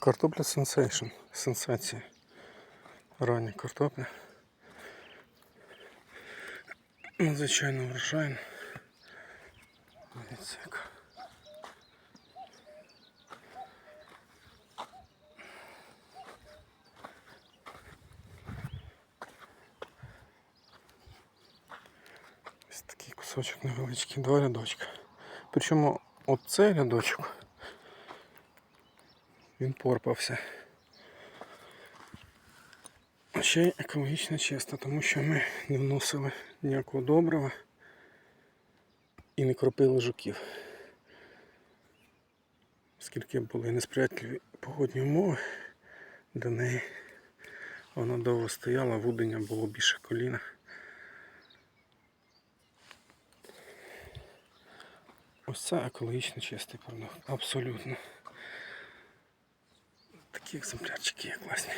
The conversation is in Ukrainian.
Картопля сенсейшн. Сенсація. Рання картопля. Надзвичайно врожайна. Дивіться. Ось такий кусочок невеличкий, два рядочка. Причому оцей рядочок він порпався. Ще й екологічно чисто, тому що ми не вносили ніякого добрива і не кропили жуків. Оскільки були несприятливі погодні умови до неї, вона довго стояла, вудення було більше коліна. Ось це екологічно чистий продукт. Абсолютно. Такі екземплярчики є класні.